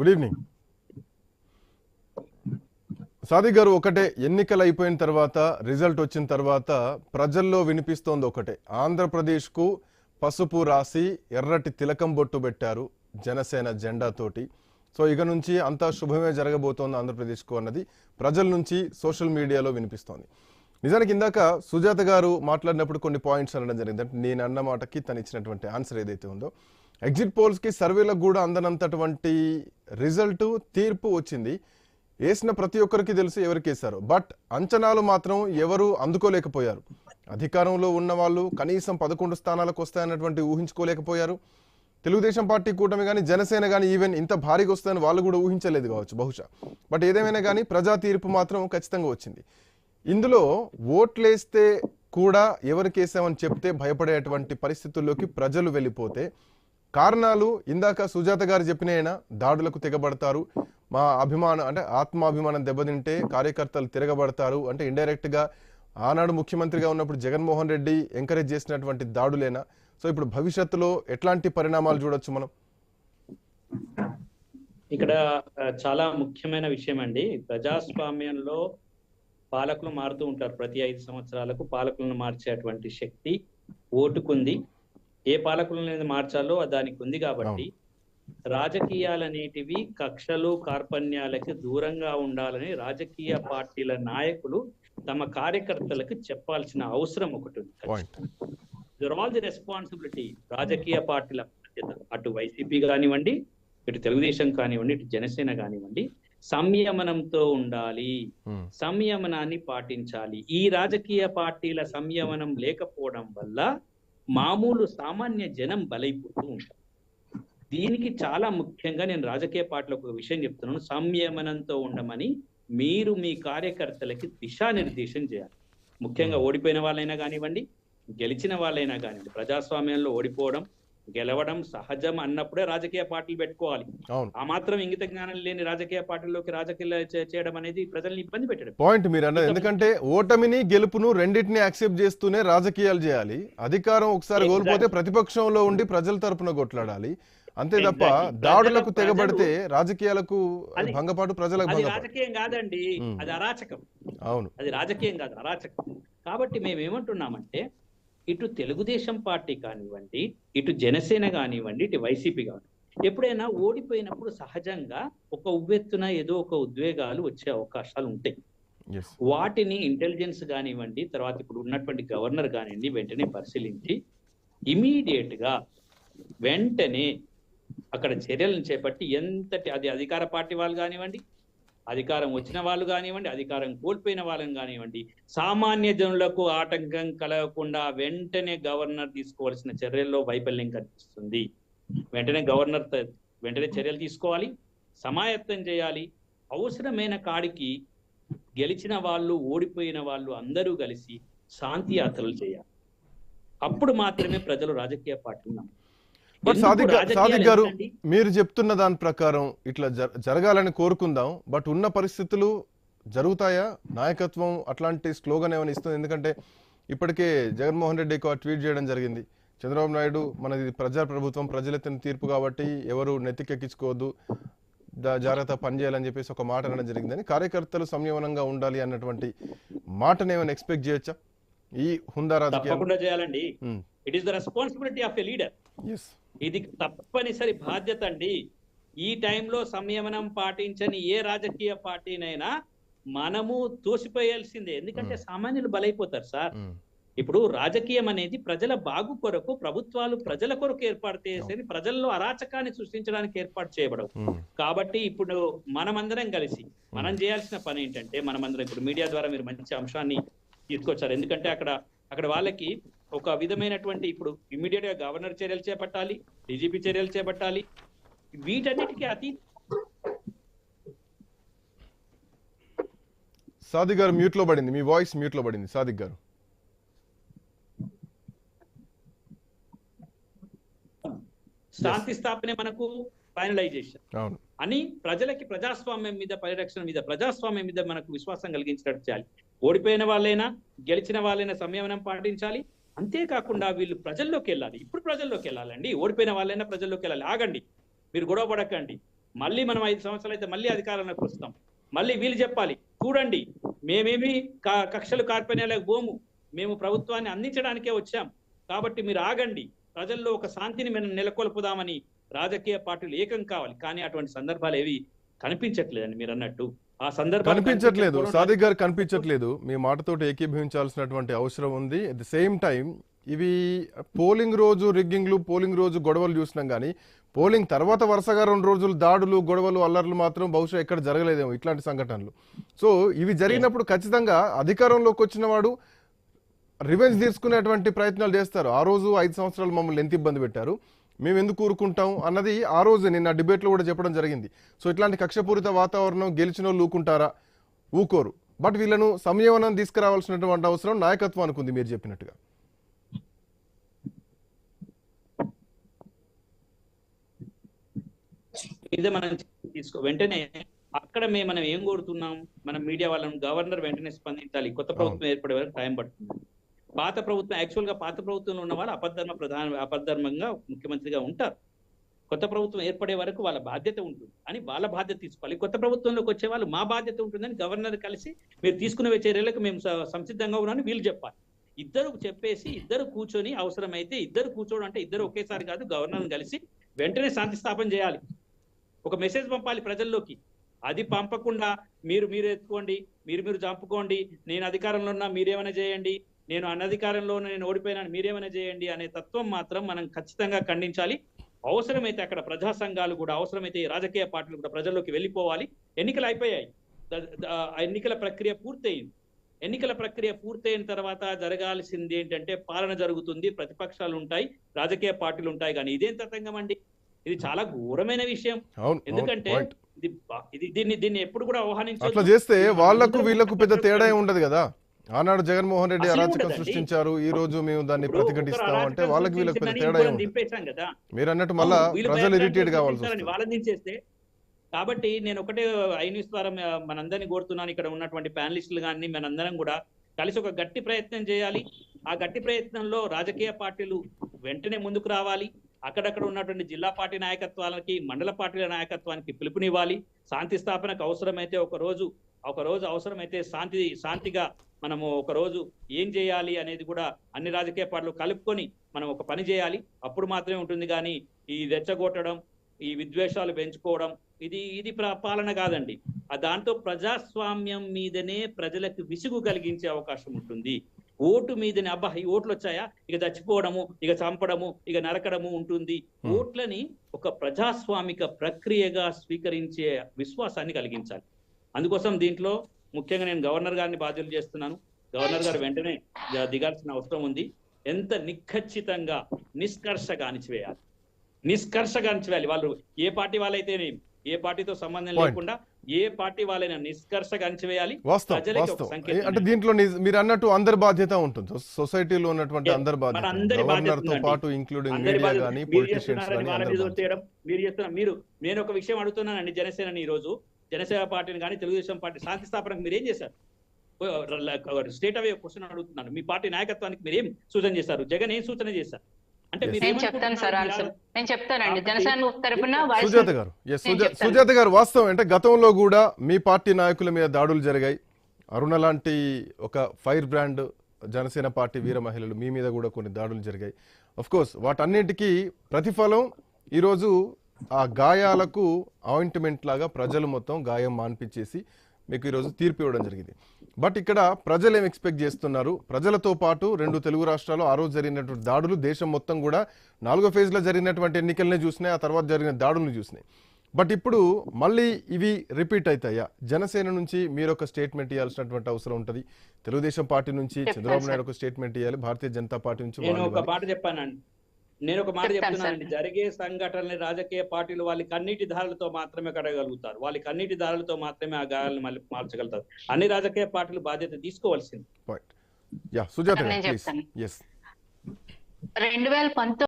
Good evening Sadiq గారు ఒకటే ఎన్నికలు అయిపోయిన తర్వాత రిజల్ట్ వచ్చిన తర్వాత ప్రజల్లో వినిపిస్తోంది ఒకటే. ఆంధ్రప్రదేశ్కు పసుపు రాసి ఎర్రటి తిలకం బొట్టు పెట్టారు జనసేన జెండాతోటి సో ఇక నుంచి అంతా శుభమే జరగబోతోంది ఆంధ్రప్రదేశ్కు అన్నది ప్రజల నుంచి సోషల్ మీడియాలో వినిపిస్తోంది. నిజానికి ఇందాక సుజాత గారు మాట్లాడినప్పుడు కొన్ని పాయింట్స్ అనడం జరిగింది. అంటే నేను అన్న మాటకి తను ఇచ్చినటువంటి ఆన్సర్ ఏదైతే ఉందో ఎగ్జిట్ పోల్స్కి సర్వేలకు కూడా అందనంతటువంటి రిజల్ట్ తీర్పు వచ్చింది. వేసిన ప్రతి ఒక్కరికి తెలుసు ఎవరికి వేశారు బట్ అంచనాలు మాత్రం ఎవరు అందుకోలేకపోయారు. అధికారంలో ఉన్న వాళ్ళు కనీసం పదకొండు స్థానాలకు వస్తాయన్నటువంటి ఊహించుకోలేకపోయారు. తెలుగుదేశం పార్టీ కూటమి కానీ జనసేన కానీ ఈవెన్ ఇంత భారీగా వస్తుందని వాళ్ళు కూడా ఊహించలేదు కావచ్చు బహుశా. బట్ ఏదేమైనా కానీ ప్రజా తీర్పు మాత్రం ఖచ్చితంగా వచ్చింది. ఇందులో ఓట్లేస్తే కూడా ఎవరికి వేసామని చెప్తే భయపడేటువంటి పరిస్థితుల్లోకి ప్రజలు వెళ్ళిపోతే కారణాలు ఇందాక సుజాత గారు చెప్పినైనా దాడులకు తెగబడతారు. మా అభిమానం అంటే ఆత్మాభిమానం దెబ్బతింటే కార్యకర్తలు తిరగబడతారు. అంటే ఇండైరెక్ట్గా ఆనాడు ముఖ్యమంత్రిగా ఉన్నప్పుడు జగన్మోహన్ రెడ్డి ఎంకరేజ్ చేసినటువంటి దాడులేనా? సో ఇప్పుడు భవిష్యత్తులో ఎట్లాంటి పరిణామాలు చూడొచ్చు మనం? ఇక్కడ చాలా ముఖ్యమైన విషయం అండి ప్రజాస్వామ్యంలో పాలకులు మారుతూ ఉంటారు. ప్రతి ఐదు సంవత్సరాలకు పాలకులను మార్చేటువంటి శక్తి ఓటుకుంది. ఏ పాలకులను మార్చాలో దానికి ఉంది కాబట్టి రాజకీయాలు అనేటివి కక్షలు కార్పణ్యాలకి దూరంగా ఉండాలని రాజకీయ పార్టీల నాయకులు తమ కార్యకర్తలకు చెప్పాల్సిన అవసరం ఒకటి ఉంది. ఆల్ ది రెస్పాన్సిబిలిటీ రాజకీయ పార్టీల బాధ్యత అటు వైసీపీ కానివ్వండి ఇటు తెలుగుదేశం కానివ్వండి ఇటు జనసేన కానివ్వండి సంయమనంతో ఉండాలి. సంయమనాన్ని పాటించాలి. ఈ రాజకీయ పార్టీల సంయమనం లేకపోవడం వల్ల మామూలు సామాన్య జనం బలైపోతూ ఉంటారు. దీనికి చాలా ముఖ్యంగా నేను రాజకీయ పార్టీలకు ఒక విషయం చెప్తున్నాను. సంయమనంతో ఉండమని మీరు మీ కార్యకర్తలకి దిశానిర్దేశం చేయాలి. ముఖ్యంగా ఓడిపోయిన వాళ్ళైనా కానివ్వండి గెలిచిన వాళ్ళైనా కానివ్వండి ప్రజాస్వామ్యంలో ఓడిపోవడం గెలవడం సహజం అన్నప్పుడే రాజకీయ పార్టీలు పెట్టుకోవాలి. ఆ మాత్రం ఇంగిత జ్ఞానం లేని రాజకీయ పార్టీల్లోకి రాజకీయాలు చే- చేయడం అనేది ప్రజల్ని ఇబ్బంది పెట్టడం. పాయింట్ మీరు అన్నది. ఎందుకంటే ఓటమిని గెలుపును రెండింటిని యాక్సెప్ట్ చేస్తూనే రాజకీయాలు చేయాలి. అధికారం ఒకసారి. కోల్పోతే ప్రతిపక్షంలో ఉండి ప్రజల తరపున కొట్లాడాలి. అంతే తప్ప. దాడులకు తెగబడితే రాజకీయాలకు భంగపాటు ప్రజలకు రాజకీయం కాదండి. అది అరాచకం. అవును. అది రాజకీయం కాదు అరాచకం. కాబట్టి మేము ఏమంటున్నామంటే ఇటు తెలుగుదేశం పార్టీ కానివ్వండి ఇటు జనసేన కానివ్వండి ఇటు వైసీపీ కానివ్వండి. ఎప్పుడైనా ఓడిపోయినప్పుడు సహజంగా ఒక ఉవ్వెత్తున ఏదో ఒక ఉద్వేగాలు వచ్చే అవకాశాలు ఉంటాయి. వాటిని ఇంటెలిజెన్స్ కానివ్వండి తర్వాత ఇప్పుడు ఉన్నటువంటి గవర్నర్ కానివ్వండి వెంటనే పరిశీలించి ఇమీడియట్గా వెంటనే అక్కడ చర్యలను చేపట్టి ఎంతటి అది అధికార పార్టీ వాళ్ళు కానివ్వండి అధికారం వచ్చిన వాళ్ళు కానివ్వండి అధికారం కోల్పోయిన వాళ్ళని కానివ్వండి సామాన్య జనులకు ఆటంకం కలగకుండా వెంటనే గవర్నర్ తీసుకోవాల్సిన చర్యల్లో వైఫల్యం కనిపిస్తుంది. వెంటనే గవర్నర్ వెంటనే చర్యలు తీసుకోవాలి సమాయత్తం చేయాలి. అవసరమైన కాడికి గెలిచిన వాళ్ళు ఓడిపోయిన వాళ్ళు అందరూ కలిసి శాంతి యాత్రలు చేయాలి. అప్పుడు మాత్రమే ప్రజలు రాజకీయ పార్టీలు నమ్ముతారు. బట్ సాదిక్ సాదిక్ గారు? మీరు చెప్తున్న దాని ప్రకారం ఇట్లా జర- జరగాలని కోరుకుందాం బట్ ఉన్న పరిస్థితులు జరుగుతాయా? నాయకత్వం అట్లాంటి స్లోగన్ ఏమైనా ఇస్తుంది? ఎందుకంటే ఇప్పటికే జగన్మోహన్ రెడ్డి ఎక్కువ ట్వీట్ చేయడం జరిగింది. చంద్రబాబు నాయుడు మనది ప్రజా ప్రభుత్వం ప్రజలెత్తిన తీర్పు కాబట్టి ఎవరు నెత్తికెక్కించుకోవద్దు జాగ్రత్త పనిచేయాలని చెప్పేసి ఒక మాట అనడం జరిగిందని కార్యకర్తలు సంయమనంగా ఉండాలి అన్నటువంటి మాటను ఏమైనా ఎక్స్పెక్ట్ చేయొచ్చా? ఈ హుందా తప్పకుండా చేయాలండి. It is the responsibility of a leader yes ఇది తప్పనిసరి బాధ్యత అండి. ఈ టైంలో సంయమనం పాటించని ఏ రాజకీయ పార్టీనైనా మనము తోసిపోయాల్సిందే. ఎందుకంటే సామాన్యులు బలైపోతారు సార్. ఇప్పుడు రాజకీయం అనేది ప్రజల బాగు కొరకు ప్రభుత్వాలు ప్రజల కొరకు ఏర్పాటు చేసేది ప్రజల్లో అరాచకాన్ని సృష్టించడానికి ఏర్పాటు చేయబడవు. కాబట్టి ఇప్పుడు మనమందరం కలిసి మనం చేయాల్సిన పని ఏంటంటే మనమందరం ఇప్పుడు మీడియా ద్వారా మీరు మంచి అంశాన్ని తీసుకొచ్చారు. ఎందుకంటే అక్కడ అక్కడ వాళ్ళకి ఒక విధమైనటువంటి ఇప్పుడు ఇమ్మీడియట్గా గవర్నర్ చర్యలు చేపట్టాలి డీజీపీ చర్యలు చేపట్టాలి. వీటన్నిటికీ అతి సాదిక్ గారు మ్యూట్లో పడింది మీ వాయిస్ మ్యూట్లో పడింది సాదిక్ గారు. శాంతి స్థాపనే మనకు ఫైనలైజేషన్ అని ప్రజలకి ప్రజాస్వామ్యం మీద పరిరక్షణ మీద ప్రజాస్వామ్యం మీద మనకు విశ్వాసం కలిగించినట్టు చేయాలి. ఓడిపోయిన వాళ్ళైనా గెలిచిన వాళ్ళైనా సంయమనం పాటించాలి. అంతేకాకుండా వీళ్ళు ప్రజల్లోకి వెళ్ళాలి. ఇప్పుడు ప్రజల్లోకి వెళ్ళాలండి. ఓడిపోయిన వాళ్ళైనా ప్రజల్లోకి వెళ్ళాలి. ఆగండి. మీరు గొడవ పడకండి. మళ్ళీ మనం ఐదు సంవత్సరాలు అయితే మళ్ళీ అధికారంలోకి వస్తాం. మళ్ళీ వీళ్ళు చెప్పాలి చూడండి మేమేమి క- కక్షలు కార్పణ్యాలకు పోము. మేము ప్రభుత్వాన్ని అందించడానికే వచ్చాం. కాబట్టి మీరు ఆగండి. ప్రజల్లో ఒక శాంతిని మనం నెలకొల్పుదామని రాజకీయ పార్టీలు ఏకం కావాలి. కానీ అటువంటి సందర్భాలు ఏవి కనిపించట్లేదండి మీరు అన్నట్టు. ఆ సందర్భాలు కనిపించట్లేదు. సాదిక్ గారు కనిపించట్లేదు. మీ మాటతోటి ఏకీభవించాల్సినటువంటి అవసరం ఉంది. అట్ ది సేమ్ టైం ఇవి పోలింగ్ రోజు రిగ్గింగ్లు పోలింగ్ రోజు గొడవలు చూసినాం కానీ పోలింగ్ తర్వాత వరుసగా రెండు రోజులు దాడులు గొడవలు అల్లర్లు మాత్రం బహుశా ఎక్కడ జరగలేదేమో ఇట్లాంటి సంఘటనలు. సో ఇవి జరిగినప్పుడు ఖచ్చితంగా అధికారంలోకి వచ్చిన వాడు రివెంజ్ తీసుకునేటువంటి ప్రయత్నాలు చేస్తారు. ఆ రోజు ఐదు సంవత్సరాలు మమ్మల్ని ఎంత ఇబ్బంది పెట్టారు? మేము ఎందుకు ఊరుకుంటాం అన్నది ఆ రోజు నిన్న డిబేట్లో కూడా చెప్పడం జరిగింది. సో ఇట్లాంటి కక్షపూరిత వాతావరణం గెలిచిన వాళ్ళు ఊకుంటారా ఊకోరు. బట్ వీళ్ళను సంయమనం తీసుకురావాల్సినటువంటి అవసరం నాయకత్వానికి ఉంది మీరు చెప్పినట్టుగా. ఇదే మనం తీసుకో వెంటనే అక్కడ మేము మనం ఏం కోరుతున్నాం? మనం మీడియా వాళ్ళని గవర్నర్ వెంటనే స్పందించాలి. కొత్త ప్రభుత్వం ఏర్పడే వరకు టైం పడుతుంది. పాత ప్రభుత్వం యాక్చువల్గా పాత ప్రభుత్వంలో ఉన్న వాళ్ళు అపధర్మ ప్రధాన అపధర్మంగా ముఖ్యమంత్రిగా ఉంటారు. కొత్త ప్రభుత్వం ఏర్పడే వరకు వాళ్ళ బాధ్యత ఉంటుంది. అని వాళ్ళ బాధ్యత తీసుకోవాలి. కొత్త ప్రభుత్వంలోకి వచ్చే వాళ్ళు మా బాధ్యత ఉంటుందని గవర్నర్ కలిసి మీరు తీసుకునే చర్యలకు మేము స- సంసిద్ధంగా ఉన్నామని వీళ్ళు చెప్పాలి ఇద్దరు చెప్పేసి ఇద్దరు కూర్చొని అవసరమైతే ఇద్దరు కూర్చోవడం అంటే ఇద్దరు ఒకేసారి కాదు గవర్నర్ కలిసి వెంటనే శాంతి స్థాపన చేయాలి. ఒక మెసేజ్ పంపాలి ప్రజల్లోకి. అది పంపకుండా మీరు మీరు ఎత్తుకోండి మీరు మీరు చంపుకోండి నేను అధికారంలో ఉన్నా మీరేమైనా చేయండి నేను అనధికారంలో నేను ఓడిపోయినాను మీరేమైనా చేయండి అనే తత్వం మాత్రం మనం ఖచ్చితంగా ఖండించాలి. అవసరమైతే అక్కడ ప్రజా సంఘాలు కూడా అవసరమైతే ఈ రాజకీయ పార్టీలు కూడా ప్రజల్లోకి వెళ్ళిపోవాలి. ఎన్నికలు అయిపోయాయి. ఎన్నికల ప్రక్రియ పూర్తయింది. ఎన్నికల ప్రక్రియ పూర్తయిన తర్వాత జరగాల్సింది ఏంటంటే పాలన జరుగుతుంది. ప్రతిపక్షాలు ఉంటాయి రాజకీయ పార్టీలు ఉంటాయి. కానీ ఇదేం తతంగం అండి? ఇది చాలా ఘోరమైన విషయం. ఎందుకంటే ఇది దీన్ని దీన్ని ఎప్పుడు కూడా అట్లా ఆహ్వానించొద్దు. చేస్తే వాళ్ళకు వీళ్ళకు పెద్ద తేడా ఉండదు కదా. ఆనాడు జగన్మోహన్ రెడ్డి అరాచకం. సృష్టించారు. ఈ రోజు మేము దాన్ని ప్రతిఘటిస్తాం అంటే వాళ్ళకి వీళ్ళకి పెద్ద తేడా కదా. మీరు అన్నట్టు మళ్ళా ప్రజలు ఇరిటేట్ కావాల్సి వాళ్ళని దించేస్తే కాబట్టి నేను ఒకటే ఐ న్యూస్ ద్వారా మనందరినీ కోరుతున్నాను ఇక్కడ ఉన్నటువంటి ప్యానలిస్టులు కానీ మనందరం కూడా కలిసి ఒక గట్టి ప్రయత్నం చేయాలి. ఆ గట్టి ప్రయత్నంలో రాజకీయ పార్టీలు వెంటనే ముందుకు రావాలి. అక్కడక్కడ ఉన్నటువంటి జిల్లా పార్టీ నాయకత్వాలకి మండల పార్టీల నాయకత్వానికి పిలుపునివ్వాలి. శాంతి స్థాపనకు అవసరమైతే ఒక రోజు ఒక రోజు అవసరమైతే శాంతి శాంతిగా మనము ఒక రోజు ఏం చేయాలి అనేది కూడా అన్ని రాజకీయ పార్టీలు కలుపుకొని మనం ఒక పని చేయాలి. అప్పుడు మాత్రమే ఉంటుంది కానీ ఈ రెచ్చగొట్టడం ఈ విద్వేషాలు పెంచుకోవడం ఇది ఇది పాలన కాదండి. దాంతో ప్రజాస్వామ్యం మీదనే ప్రజలకు విసుగు కలిగించే అవకాశం ఉంటుంది. ఓటు మీదనే అబ్బా ఈ ఓట్లు వచ్చాయా? ఇక చచ్చిపోవడము ఇక చంపడము ఇక నరకడము ఉంటుంది. ఓట్లని ఒక ప్రజాస్వామిక ప్రక్రియగా స్వీకరించే విశ్వాసాన్ని కలిగించాలి. అందుకోసం దీంట్లో ముఖ్యంగా నేను గవర్నర్ గారిని బాధ్యతలు చేస్తున్నాను. గవర్నర్ గారు వెంటనే దిగాల్సిన అవసరం ఉంది. ఎంత నిఖచ్చితంగా నిష్కర్షగా అణిచివేయాలి. నిష్కర్షగా అణిచివేయాలి. వాళ్ళు ఏ పార్టీ వాళ్ళైతేనే ఏ పార్టీతో సంబంధం. లేకుండా ఏ పార్టీ వాళ్ళైనా నిష్కర్షగా అణిచివేయాలి. అంటే దీంట్లో మీరు అన్నట్టు అందరి బాధ్యత ఉంటుంది. సొసైటీలో ఉన్నటువంటి. అందరి బాధ్యత. పాటు ఇంక్లూడింగ్ మీడియా పొలిటీషియన్స్ మీరు చేస్తున్నారు మీరు నేను ఒక విషయం అడుగుతున్నానండి జనసేనని ఈ రోజు జనసేన పార్టీని కానీ తెలుగుదేశం పార్టీ శాంతి స్థాపనకు మీరు ఏం చేశారు స్టేట్ అవే క్వశ్చన్ అడుగుతున్నాను మీ పార్టీ నాయకత్వానికి మీరు ఏం సూచన చేశారు? జగన్ ఏం సూచన చేశారు? అంటే నేను చెప్తాను సార్ ఏమనుకుంటున్నారు? ఆన్సర్ నేను చెప్తానండి. కాబట్టి జనసేన తరపున వాయిస్ సుజాత గారు. సుజాత గారు వాస్తవం అంటే గతంలో కూడా మీ పార్టీ నాయకుల మీద దాడులు జరిగాయి. అరుణ లాంటి ఒక ఫైర్ బ్రాండ్ జనసేన పార్టీ వీర మహిళలు మీ మీద కూడా కొన్ని దాడులు జరిగాయి. అఫ్ కోర్స్ వాటన్నిటికీ ప్రతిఫలం ఈరోజు ఆ గాయాలకు ఆయింట్మెంట్ లాగా ప్రజలు మొత్తం గాయం మాన్పించేసి మీకు ఈరోజు తీర్పు ఇవ్వడం జరిగింది. బట్ ఇక్కడ ప్రజలు ఏం ఎక్స్పెక్ట్ చేస్తున్నారు? ప్రజలతో పాటు రెండు తెలుగు రాష్ట్రాలు ఆ రోజు జరిగినటువంటి దాడులు దేశం మొత్తం కూడా నాలుగో ఫేజ్లో జరిగినటువంటి ఎన్నికలనే చూసినాయి ఆ తర్వాత జరిగిన దాడులను చూసినాయి. బట్ ఇప్పుడు మళ్ళీ ఇవి రిపీట్ అవుతాయా జనసేన నుంచి మీరు ఒక స్టేట్మెంట్ ఇవ్వాల్సినటువంటి అవసరం ఉంటుంది. తెలుగుదేశం పార్టీ నుంచి చంద్రబాబు. నాయుడు ఒక స్టేట్మెంట్ ఇవ్వాలి భారతీయ జనతా పార్టీ నుంచి ఒక. మాట చెప్పానండి. నేను ఒక మాట చెప్తాను చెప్తున్నానండి. జరిగే సంఘటనలు రాజకీయ పార్టీలు వాళ్ళ కన్నీటి దారులతో మాత్రమే కడగలుగుతారు. వాళ్ళ కన్నీటి దారులతో మాత్రమే ఆ గాయాలను మళ్ళీ మార్చగలుగుతారు. అన్ని రాజకీయ పార్టీలు బాధ్యత తీసుకోవాల్సింది. రెండు వేల పంతొమ్మిది